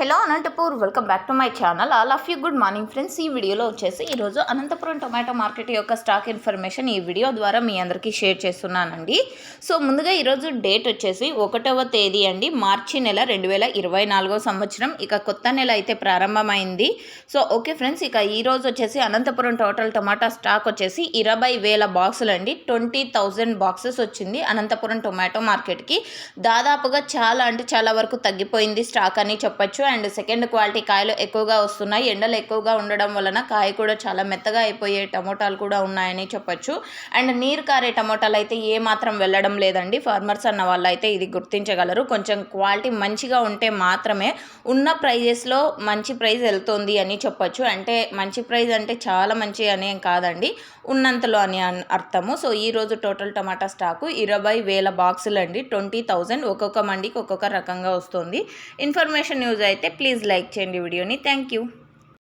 Hello Anantapur welcome back to my channel. All of you good morning friends. ఈ వీడియోలో వచ్చేసి ఈరోజు Anantapuram tomato market యొక్క స్టాక్ ఇన్ఫర్మేషన్ ఈ వీడియో ద్వారా మీ అందరికీ షేర్ చేస్తున్నానండి. సో ముందుగా ఈరోజు డేట్ వచ్చేసి ఒకటవ తేదీ అండి. మార్చి నెల రెండు వేల ఇరవై నాలుగో సంవత్సరం. ఇక కొత్త నెల అయితే ప్రారంభమైంది. సో ఓకే ఫ్రెండ్స్ ఇక ఈరోజు వచ్చేసి అనంతపురం టోటల్ టొమాటో స్టాక్ వచ్చేసి ఇరవై వేల బాక్సులు అండి. ట్వంటీ థౌజండ్ బాక్సెస్ వచ్చింది అనంతపురం టొమాటో మార్కెట్కి. దాదాపుగా చాలా అంటే చాలా వరకు తగ్గిపోయింది స్టాక్ అని చెప్పొచ్చు. అండ్ సెకండ్ క్వాలిటీ కాయలు ఎక్కువగా వస్తున్నాయి. ఎండలు ఎక్కువగా ఉండడం వలన కాయ కూడా చాలా మెత్తగా అయిపోయే టమోటాలు కూడా ఉన్నాయని చెప్పొచ్చు. అండ్ నీరు కారే టమోటాలు అయితే ఏ మాత్రం వెళ్ళడం లేదండి. ఫార్మర్స్ అన్న వాళ్ళు అయితే ఇది గుర్తించగలరు. కొంచెం క్వాలిటీ మంచిగా ఉంటే మాత్రమే ఉన్న ప్రైజెస్లో మంచి ప్రైస్ వెళ్తుంది అని చెప్పొచ్చు. అంటే మంచి ప్రైస్ అంటే చాలా మంచి అని కాదండి. ఉన్నంతలో అని అర్థము. సో ఈరోజు టోటల్ టమాటా స్టాకు ఇరవై వేల బాక్సులు అండి ట్వంటీ థౌజండ్ ఒక్కొక్క మండికి ఒక్కొక్క రకంగా వస్తుంది. ఇన్ఫర్మేషన్ న్యూస్ అయితే నచ్చినట్లయితే ప్లీజ్ లైక్ చేయండి వీడియోని. Thank you.